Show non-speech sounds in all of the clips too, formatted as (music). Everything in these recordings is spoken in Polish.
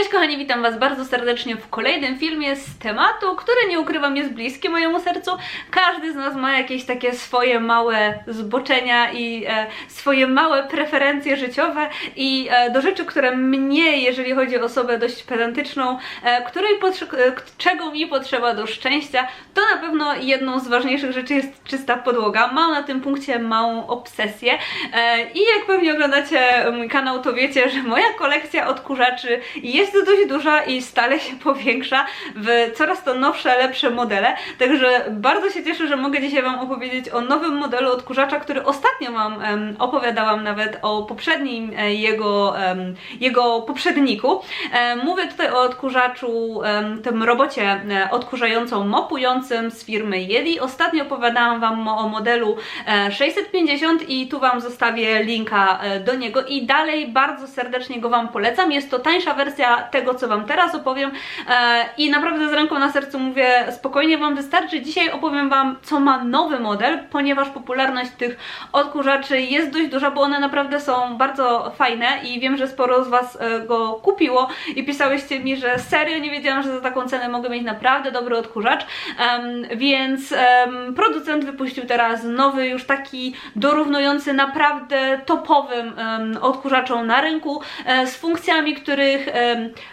Cześć kochani, witam Was bardzo serdecznie w kolejnym filmie z tematu, który nie ukrywam jest bliski mojemu sercu. Każdy z nas ma jakieś takie swoje małe zboczenia i e, swoje małe preferencje życiowe i e, do rzeczy, które mnie, jeżeli chodzi o osobę dość pedantyczną, e, której e, czego mi potrzeba do szczęścia, to na pewno jedną z ważniejszych rzeczy jest czysta podłoga. Mam na tym punkcie małą obsesję e, i jak pewnie oglądacie mój kanał, to wiecie, że moja kolekcja odkurzaczy jest dość duża i stale się (laughs) powiększa w coraz to nowsze, lepsze modele. Także bardzo się cieszę, że mogę dzisiaj Wam opowiedzieć o nowym modelu odkurzacza, który ostatnio Wam opowiadałam nawet o poprzednim e, jego, jego poprzedniku. E, mówię tutaj o odkurzaczu, tym robocie e, odkurzającą mopującym z firmy Yeti. Ostatnio opowiadałam Wam o modelu e, 650 i tu Wam zostawię linka e, do niego i dalej bardzo serdecznie go Wam polecam. Jest to tańsza wersja tego, co Wam teraz opowiem e, i naprawdę z ręką na sercu mówię, spokojnie Wam wystarczy. Dzisiaj opowiem Wam, co ma nowy model, ponieważ popularność tych odkurzaczy jest dość duża, bo one naprawdę są bardzo fajne i wiem, że sporo z Was e, go kupiło i pisałyście mi, że serio nie wiedziałam, że za taką cenę mogę mieć naprawdę dobry odkurzacz, więc producent wypuścił teraz nowy, już taki dorównujący naprawdę topowym odkurzaczom na rynku e, z funkcjami, których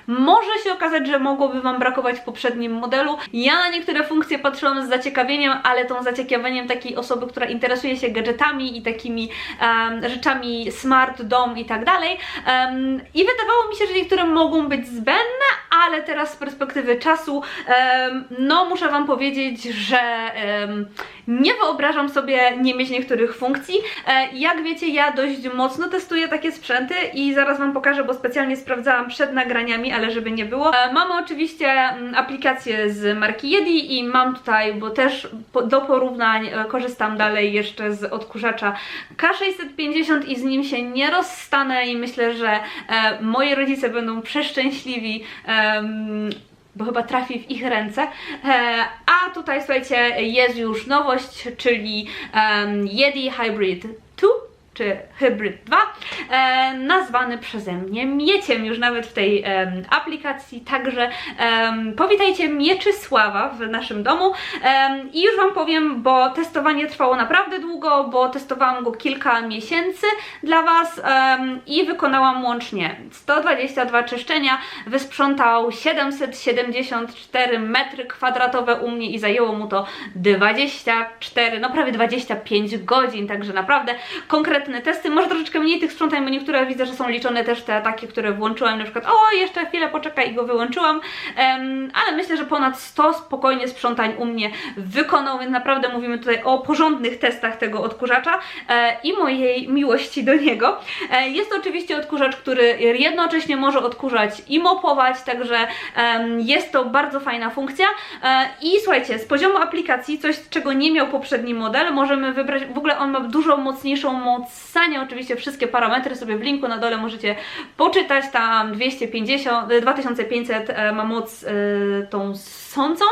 może się okazać, że mogłoby Wam brakować w poprzednim modelu. Ja na niektóre funkcje patrzyłam z zaciekawieniem, ale tą zaciekawieniem takiej osoby, która interesuje się gadżetami i takimi em, rzeczami smart, dom i tak dalej. Em, I wydawało mi się, że niektóre mogą być zbędne, ale teraz z perspektywy czasu, em, no muszę Wam powiedzieć, że nie wyobrażam sobie nie mieć niektórych funkcji. E, Jak wiecie, ja dość mocno testuję takie sprzęty i zaraz Wam pokażę, bo specjalnie sprawdzałam przed nagraniami, ale żeby nie było. E, Mamy oczywiście mm, aplikację z marki Yeti i mam tutaj, bo też do porównań e, korzystam dalej jeszcze z odkurzacza K650 i z nim się nie rozstanę i myślę, że moi rodzice będą przeszczęśliwi. Bo chyba trafi w ich ręce. E, a tutaj słuchajcie, jest już nowość, czyli Yeti Hybrid 2 czy Hybrid 2, e, nazwany przeze mnie Mieciem już nawet w tej em, aplikacji, także em, powitajcie Mieczysława w naszym domu. Em, i już Wam powiem, bo testowanie trwało naprawdę długo, bo testowałam go kilka miesięcy dla Was em, i wykonałam łącznie 122 czyszczenia, wysprzątał 774 metry kwadratowe u mnie i zajęło mu to 24, no prawie 25 godzin, także naprawdę testy, może troszeczkę mniej tych sprzątań, bo niektóre widzę, że są liczone też te takie, które włączyłam, na przykład o, jeszcze chwilę poczekaj i go wyłączyłam, Em, ale myślę, że ponad 100 spokojnie sprzątań u mnie wykonał, więc naprawdę mówimy tutaj o porządnych testach tego odkurzacza e, i mojej miłości do niego. E, jest to oczywiście odkurzacz, który jednocześnie może odkurzać i mopować, także jest to bardzo fajna funkcja. E, I słuchajcie, z poziomu aplikacji, coś czego nie miał poprzedni model, możemy wybrać, w ogóle on ma dużo mocniejszą moc ssania, oczywiście wszystkie parametry sobie w linku na dole możecie poczytać, tam 250, e, 2500 e, ma moc e, tą sącą,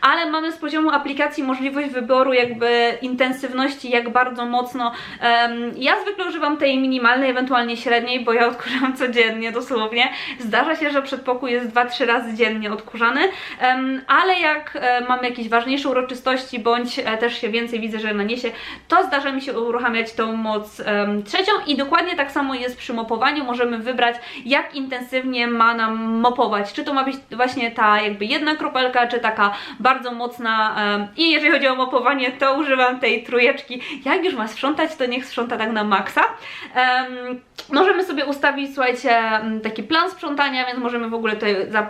ale mamy z poziomu aplikacji możliwość wyboru jakby intensywności, jak bardzo mocno. Ja zwykle używam tej minimalnej, ewentualnie średniej, bo ja odkurzam codziennie dosłownie. Zdarza się, że przedpokój jest 2-3 razy dziennie odkurzany, ale jak e, mamy jakieś ważniejsze uroczystości, bądź e, też się więcej widzę, że naniesie, to zdarza mi się uruchamiać tą moc em, trzecią i dokładnie tak samo jest przy mopowaniu. Możemy wybrać, jak intensywnie ma nam mopować. Czy to ma być właśnie ta jakby jedna kropelka, czy taka bardzo mocna. em, I jeżeli chodzi o mopowanie, to używam tej trójeczki. Jak już ma sprzątać, to niech sprząta tak na maksa. Em, Możemy sobie ustawić, słuchajcie, taki plan sprzątania, więc możemy w ogóle tutaj za, e,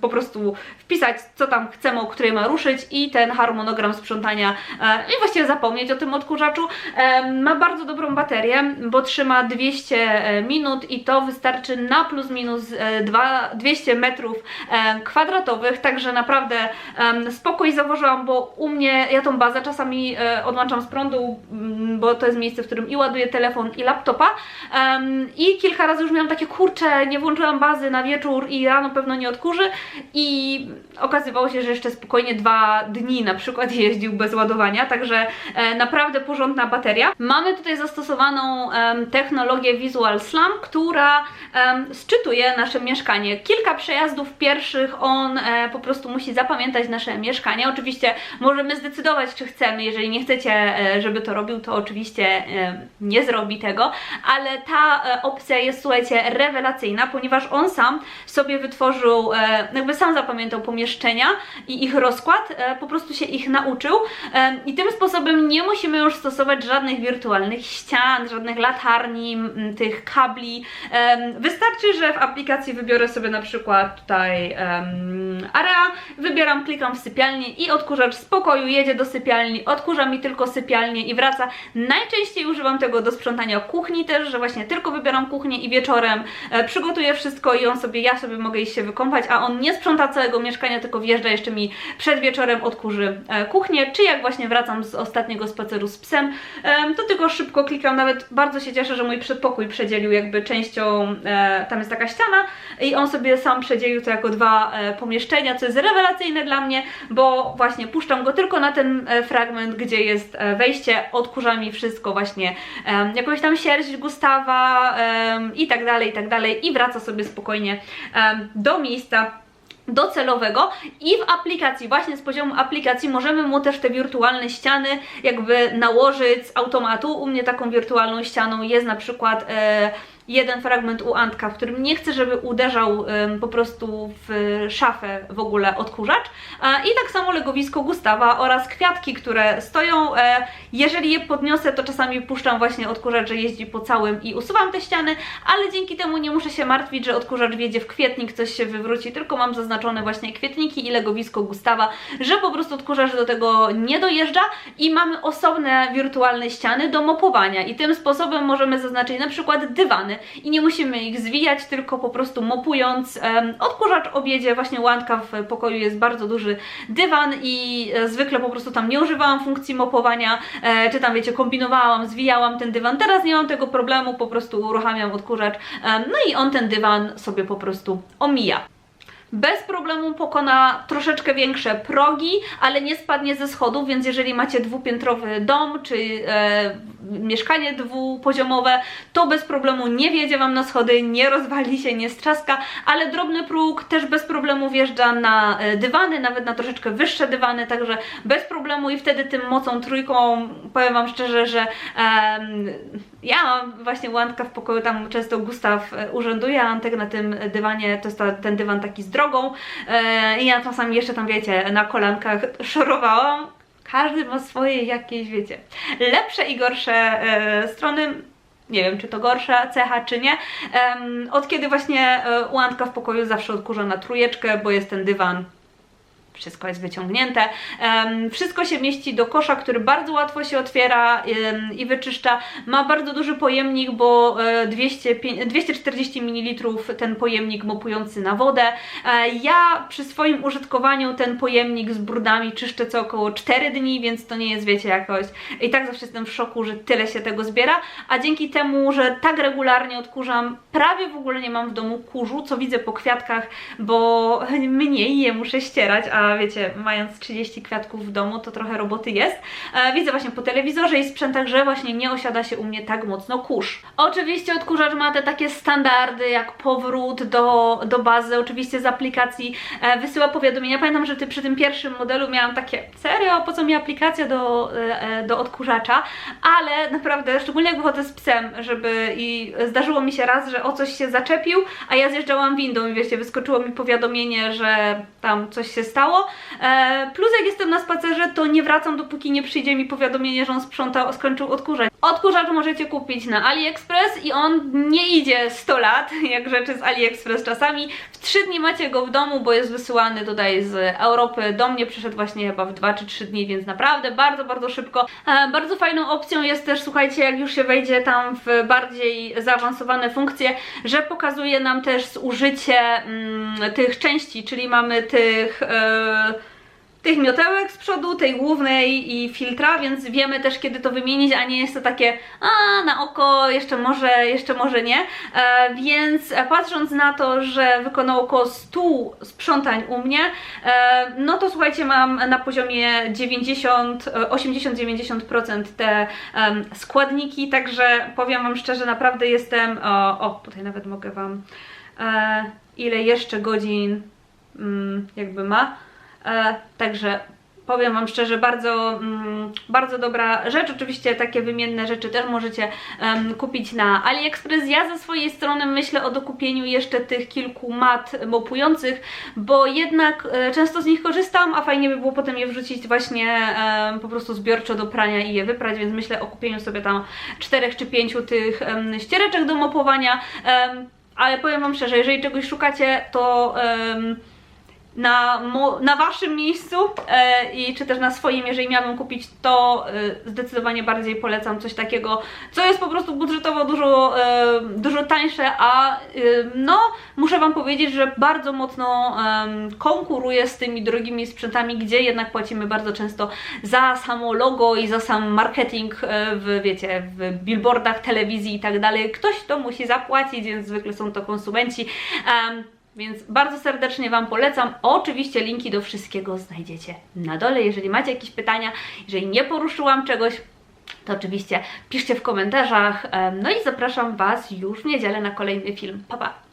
po prostu wpisać, co tam chcemy, o której ma ruszyć i ten harmonogram sprzątania e, i właściwie zapomnieć o tym odkurzaczu. E, ma bardzo dobrą baterię, bo trzyma 200 minut i to wystarczy na plus minus e, dwa- 200 metrów e, kwadratowych, także naprawdę spokój założyłam, bo u mnie, ja tą bazę czasami e, odłączam z prądu, mm, bo to jest miejsce, w którym i ładuję telefon i laptopa. I kilka razy już miałam takie, kurcze, nie włączyłam bazy na wieczór i rano pewno nie odkurzy. I okazywało się, że jeszcze spokojnie dwa dni na przykład jeździł bez ładowania, także e, naprawdę porządna bateria. Mamy tutaj zastosowaną technologię Visual Slam, która sczytuje nasze mieszkanie. Kilka przejazdów pierwszych on e, po prostu musi zapamiętać nasze mieszkanie. Oczywiście możemy zdecydować, czy chcemy. Jeżeli nie chcecie, e, żeby to robił, to oczywiście nie zrobi tego, ale ta opcja jest, słuchajcie, rewelacyjna, ponieważ on sam sobie wytworzył, jakby sam zapamiętał pomieszczenia i ich rozkład, e, po prostu się ich nauczył e, i tym sposobem nie musimy już stosować żadnych wirtualnych ścian, żadnych latarni, tych kabli. Em, Wystarczy, że w aplikacji wybiorę sobie na przykład tutaj area, wybieram, klikam w sypialnię i odkurzacz z pokoju jedzie do sypialni, odkurza mi tylko sypialnię i wraca. Najczęściej używam tego do sprzątania kuchni też, że właśnie tylko wybieram kuchnię i wieczorem e, przygotuję wszystko i on sobie, ja sobie mogę iść się wykąpać, a on nie sprząta całego mieszkania, tylko wjeżdża jeszcze mi przed wieczorem odkurzy e, kuchnię, czy jak właśnie wracam z ostatniego spaceru z psem, em, to tylko szybko klikam, nawet bardzo się cieszę, że mój przedpokój przedzielił jakby częścią, e, tam jest taka ściana i on sobie sam przedzielił to jako dwa e, pomieszczenia, co jest rewelacyjne dla mnie, bo właśnie puszczam go tylko na ten fragment, gdzie jest wejście, odkurza mi wszystko właśnie, jakąś tam sierść Gustawa i tak dalej, i tak dalej i wraca sobie spokojnie do miejsca docelowego i w aplikacji, właśnie z poziomu aplikacji możemy mu też te wirtualne ściany jakby nałożyć z automatu. U mnie taką wirtualną ścianą jest na przykład e, jeden fragment u Antka, w którym nie chcę, żeby uderzał em, po prostu w szafę w ogóle odkurzacz. E, I tak samo legowisko Gustawa oraz kwiatki, które stoją. E, jeżeli je podniosę, to czasami puszczam właśnie odkurzacz, że jeździ po całym i usuwam te ściany, ale dzięki temu nie muszę się martwić, że odkurzacz wjedzie w kwietnik, coś się wywróci, tylko mam zaznaczone właśnie kwietniki i legowisko Gustawa, że po prostu odkurzacz do tego nie dojeżdża i mamy osobne wirtualne ściany do mopowania i tym sposobem możemy zaznaczyć na przykład dywany i nie musimy ich zwijać, tylko po prostu mopując odkurzacz objedzie, właśnie łanka w pokoju jest bardzo duży dywan i e, zwykle po prostu tam nie używałam funkcji mopowania, e, czy tam wiecie, kombinowałam, zwijałam ten dywan, teraz nie mam tego problemu, po prostu uruchamiam odkurzacz, no i on ten dywan sobie po prostu omija bez problemu pokona troszeczkę większe progi, ale nie spadnie ze schodów, więc jeżeli macie dwupiętrowy dom czy e, mieszkanie dwupoziomowe, to bez problemu nie wjedzie Wam na schody, nie rozwali się, nie strzaska, ale drobny próg też bez problemu wjeżdża na e, dywany, nawet na troszeczkę wyższe dywany, także bez problemu i wtedy tym mocą trójką powiem Wam szczerze, że em, ja mam właśnie łanka w pokoju, tam często Gustaw e, urzęduje, a Antek na tym dywanie, to jest ta, ten dywan taki z drogą e, i ja czasami jeszcze tam, wiecie, na kolankach (laughs) szorowałam. Każdy ma swoje jakieś, wiecie, lepsze i gorsze e, strony. Nie wiem, czy to gorsza cecha, czy nie. Od kiedy właśnie e, u Antka w pokoju zawsze odkurza na trójeczkę, bo jest ten dywan wszystko jest wyciągnięte. Wszystko się mieści do kosza, który bardzo łatwo się otwiera i wyczyszcza. Ma bardzo duży pojemnik, bo e, 200, pię- 240 ml ten pojemnik mopujący na wodę. E, ja przy swoim użytkowaniu ten pojemnik z brudami czyszczę co około 4 dni, więc to nie jest, wiecie, jakoś. I tak zawsze jestem w szoku, że tyle się tego zbiera, a dzięki temu, że tak regularnie odkurzam, prawie w ogóle nie mam w domu kurzu, co widzę po kwiatkach, bo mniej je muszę ścierać, a wiecie, mając 30 kwiatków w domu, to trochę roboty jest. E, widzę właśnie po telewizorze i sprzętach, że właśnie nie osiada się u mnie tak mocno kurz. Oczywiście odkurzacz ma te takie standardy, jak powrót do, do bazy, oczywiście z aplikacji e, wysyła powiadomienia. Pamiętam, że ty, przy tym pierwszym modelu miałam takie, serio, po co mi aplikacja do, e, do odkurzacza, ale naprawdę, szczególnie jak wychodzę z psem, żeby i zdarzyło mi się raz, że o coś się zaczepił, a ja zjeżdżałam windą i wiecie, wyskoczyło mi powiadomienie, że tam coś się stało. E, plus jak jestem na spacerze, to nie wracam, dopóki nie przyjdzie mi powiadomienie, że on sprzątał, skończył odkurzać. Odkurzacz możecie kupić na AliExpress i on nie idzie 100 lat, (laughs) jak rzeczy z AliExpress czasami. W 3 dni macie go w domu, bo jest wysyłany tutaj z Europy. Do mnie przyszedł właśnie chyba w 2 czy 3 dni, więc naprawdę bardzo, bardzo szybko. E, bardzo fajną opcją jest też, słuchajcie, jak już się wejdzie tam w bardziej zaawansowane funkcje, że pokazuje nam też zużycie mm, tych części, czyli mamy tych... E, tych miotełek z przodu, tej głównej i filtra, więc wiemy też kiedy to wymienić, a nie jest to takie a na oko jeszcze może, jeszcze może nie. E, więc e, patrząc na to, że wykonał około 100 sprzątań u mnie, e, no to słuchajcie, mam na poziomie 90, e, 80-90% te em, składniki, także powiem Wam szczerze, naprawdę jestem, o, o tutaj nawet mogę Wam, e, ile jeszcze godzin mm, jakby ma. E, także powiem Wam szczerze, bardzo, mm, bardzo dobra rzecz. Oczywiście takie wymienne rzeczy też możecie kupić na AliExpress. Ja ze swojej strony myślę o dokupieniu jeszcze tych kilku mat mopujących, bo jednak e, często z nich korzystam, a fajnie by było potem je wrzucić właśnie po prostu zbiorczo do prania i je wyprać, więc myślę o kupieniu sobie tam czterech czy pięciu tych ściereczek do mopowania. Ale powiem Wam szczerze, jeżeli czegoś szukacie, to em, na, na waszym miejscu e, i czy też na swoim, jeżeli miałabym kupić, to e, zdecydowanie bardziej polecam coś takiego, co jest po prostu budżetowo dużo, e, dużo tańsze, a e, no muszę wam powiedzieć, że bardzo mocno em, konkuruje z tymi drogimi sprzętami, gdzie jednak płacimy bardzo często za samo logo i za sam marketing e, w, wiecie, w billboardach, telewizji i tak dalej. Ktoś to musi zapłacić, więc zwykle są to konsumenci. Em, więc bardzo serdecznie Wam polecam. Oczywiście linki do wszystkiego znajdziecie na dole. Jeżeli macie jakieś pytania, jeżeli nie poruszyłam czegoś, to oczywiście piszcie w komentarzach. No i zapraszam Was już w niedzielę na kolejny film. Pa, pa!